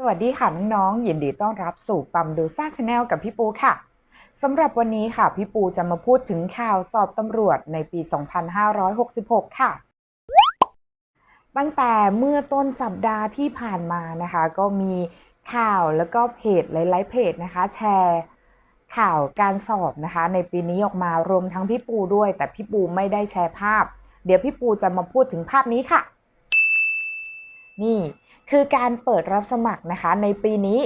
สวัสดีค่ะน้องๆยินดีต้อนรับสู่ปั๊มดูซ่าชาแนลกับพี่ปูค่ะสำหรับวันนี้ค่ะพี่ปูจะมาพูดถึงข่าวสอบตำรวจในปี 2566 ค่ะ ตั้งแต่เมื่อต้นสัปดาห์ที่ผ่านมานะคะ ก็มีข่าวแล้วก็เพจหลายๆเพจนะคะ แชร์ข่าวการสอบนะคะ ในปีนี้ออกมารวมทั้งพี่ปูด้วย แต่พี่ปูไม่ได้แชร์ภาพ เดี๋ยวพี่ปูจะมาพูดถึงภาพนี้ค่ะ นี่ คือการเปิดรับสมัครนะคะ ในปีนี้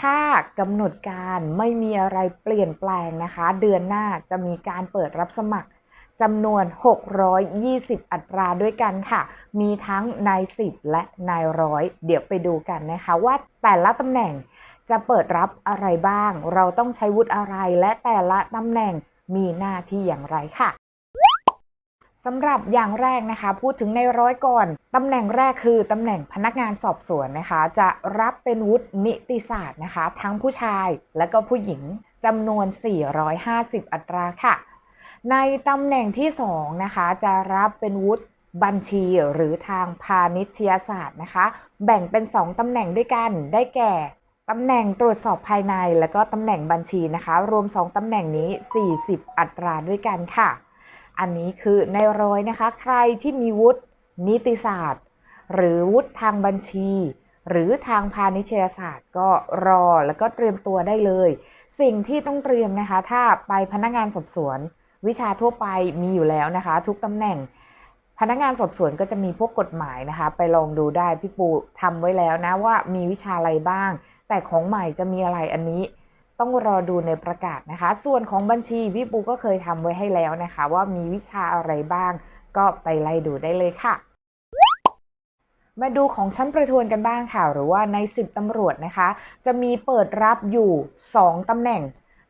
ถ้ากำหนดการไม่มีอะไรเปลี่ยนแปลงนะคะ เดือนหน้าจะมีการเปิดรับสมัครจำนวน 620 อัตราด้วยกันค่ะ มีทั้งนาย10และนายร้อย เดี๋ยวไปดูกันนะคะ ว่าแต่ละตำแหน่งจะเปิดรับอะไรบ้าง เราต้องใช้วุฒิอะไร และแต่ละตำแหน่งมีหน้าที่อย่างไรค่ะ สำหรับอย่างแรกนะคะ พูดถึงในร้อยก่อนตำแหน่งแรกคือตำแหน่งพนักงานสอบสวนนะคะ จะรับเป็นวุฒินิติศาสตร์นะคะ ทั้งผู้ชายและก็ผู้หญิงจำนวน 450 อัตราค่ะ ในตำแหน่งที่ 2 นะคะ จะรับเป็นวุฒิบัญชีหรือทางพาณิชยศาสตร์นะคะ แบ่งเป็น 2ตำแหน่งด้วยกันได้แก่ตำแหน่งตรวจสอบภายในและก็ตำแหน่งบัญชีนะคะ รวม 2ตำแหน่งนี้ 40 อัตราด้วยกันค่ะ อันนี้คือในร้อยนะคะ ใครที่มีวุฒินิติศาสตร์ หรือวุฒิทางบัญชี หรือทางพาณิชยศาสตร์ ก็รอแล้วก็เตรียมตัวได้เลย สิ่งที่ต้องเตรียมนะคะ ถ้าไปพนักงานสอบสวน วิชาทั่วไปมีอยู่แล้วนะคะ ทุกตำแหน่ง พนักงานสอบสวนก็จะมีพวกกฎหมายนะคะ ไปลองดูได้พี่ปูทำไว้แล้วนะว่ามีวิชาอะไรบ้าง แต่ของใหม่จะมีอะไรอันนี้ ต้องรอดูในประกาศนะคะ ส่วนของบัญชีพี่ปูก็เคยทำไว้ให้แล้วนะคะ ว่ามีวิชาอะไรบ้าง ก็ไปไล่ดูได้เลยค่ะ มาดูของชั้นประทวนกันบ้างค่ะ หรือว่าใน 10ตำรวจนะคะ จะมีเปิดรับอยู่ 2ตำแหน่ง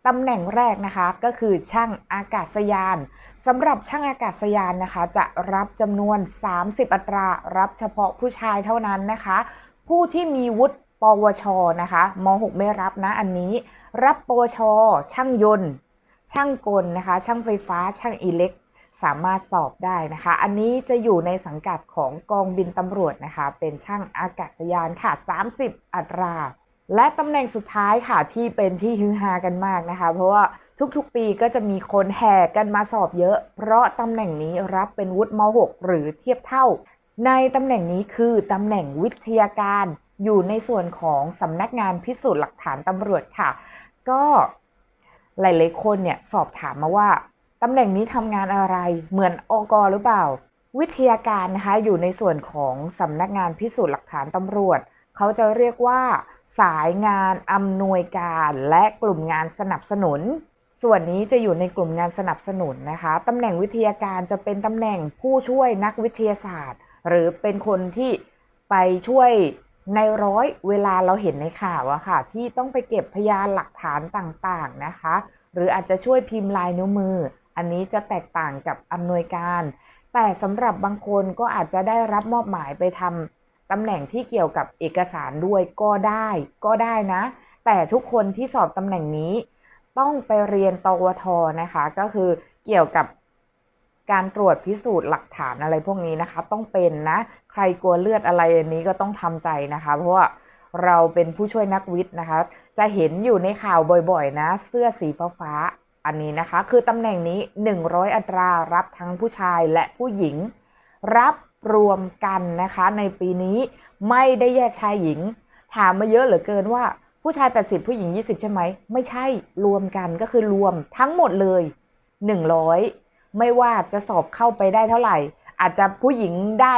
ตำแหน่งแรกนะคะก็คือช่างอากาศยานสำหรับช่างอากาศยานนะคะ จะรับจำนวน 30 อัตรา รับเฉพาะผู้ชายเท่านั้นนะคะ ผู้ที่มีวุฒิ วชนะคะม .6 ไม่รับนะอันนี้ รับปวช ช่างยนต์ ช่างกลนะคะ ช่างไฟฟ้า ช่างอิเล็ก สามารถสอบได้นะคะ อันนี้จะอยู่ในสังกัดของกองบินตำรวจนะคะ เป็นช่างอากาศยานค่ะ 30 อัตรา และตำแหน่งสุดท้ายค่ะที่เป็นที่ฮือฮากันมากนะคะ เพราะว่าทุกๆ ปีก็จะมีคนแห่กันมาสอบเยอะ เพราะตำแหน่งนี้รับเป็นวุฒิม .6 หรือเทียบเท่า ในตำแหน่งนี้คือตำแหน่งวิทยาการ อยู่ในส่วนของสำนักงานพิสูจน์หลักฐานตำรวจค่ะ ก็หลายๆคนเนี่ยสอบถามมาว่าตำแหน่งนี้ทำงานอะไรเหมือนอกหรือเปล่า วิทยาการนะคะอยู่ในส่วนของสำนักงานพิสูจน์หลักฐานตำรวจ เขาจะเรียกว่า สายงานอำนวยการและกลุ่มงานสนับสนุน ส่วนนี้จะอยู่ในกลุ่มงานสนับสนุนนะคะตำแหน่งวิทยาการจะเป็นตำแหน่งผู้ช่วยนักวิทยาศาสตร์ หรือเป็นคนที่ไปช่วย ในร้อยเวลาเราเห็นในข่าวอะค่ะ ที่ต้องไปเก็บพยานหลักฐานต่างๆนะคะ หรืออาจจะช่วยพิมพ์ลายนิ้วมือ อันนี้จะแตกต่างกับอำนวยการ แต่สำหรับบางคนก็อาจจะได้รับมอบหมายไปทำตำแหน่งที่เกี่ยวกับเอกสารด้วยก็ได้ ก็ได้นะ แต่ทุกคนที่สอบตำแหน่งนี้ ต้องไปเรียนตวทนะคะ ก็คือเกี่ยวกับ การตรวจพิสูจน์หลักฐานอะไรพวกนี้นะคะ ต้องเป็นนะ ใครกลัวเลือดอะไรอันนี้ก็ต้องทำใจนะคะ เพราะว่าเราเป็นผู้ช่วยนักวิทย์นะคะ จะเห็นอยู่ในข่าวบ่อยๆ นะ เสื้อสีฟ้าอันนี้นะคะ คือตำแหน่งนี้ 100 อัตรารับทั้งผู้ชายและผู้หญิง รับรวมกันนะคะ ในปีนี้ไม่ได้แยกชายหญิง ถามมาเยอะเหลือเกินว่าผู้ชาย 80 ผู้หญิง 20 ใช่ไหม ไม่ใช่รวมกันก็คือรวมทั้งหมดเลย 100 ไม่ว่าจะสอบเข้าไปได้เท่าไหร่ อาจจะผู้หญิงได้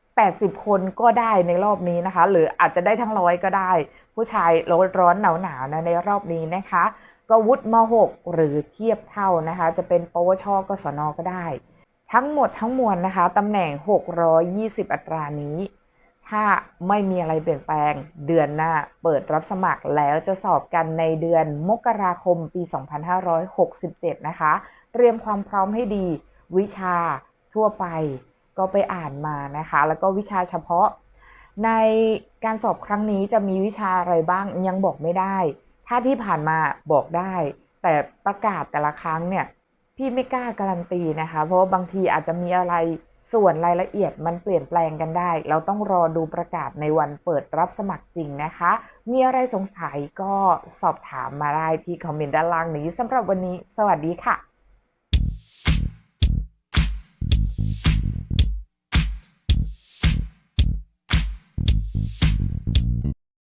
80 คนก็ได้ในรอบนี้นะคะ หรืออาจจะได้ทั้งร้อยก็ได้ ผู้ชายร้อนร้อนหนาวหนาวนะในรอบนี้นะคะ ก็วุฒิม .6 หรือเทียบเท่านะคะ จะเป็นปวชกศนก็ได้ ทั้งหมดทั้งมวลนะคะตำแหน่ง 620 อัตรานี้ ถ้าไม่มีอะไรเปลี่ยนแปลง เดือนหน้าเปิดรับสมัครแล้วจะสอบกันในเดือนมกราคมปี 2567 นะคะ เตรียมความพร้อมให้ดี วิชาทั่วไปก็ไปอ่านมานะคะ แล้วก็วิชาเฉพาะ ในการสอบครั้งนี้จะมีวิชาอะไรบ้างยังบอกไม่ได้ ถ้าที่ผ่านมาบอกได้ แต่ประกาศแต่ละครั้งเนี่ย พี่ไม่กล้าการันตีนะคะ เพราะาบางทีอาจจะมีอะไร ส่วนรายละเอียดมันเปลี่ยนแปลงกันได้ เราต้องรอดูประกาศในวันเปิดรับสมัครจริงนะคะ มีอะไรสงสัยก็สอบถามมาได้ที่คอมเมนต์ด้านล่างนี้สำหรับวันนี้ สวัสดีค่ะ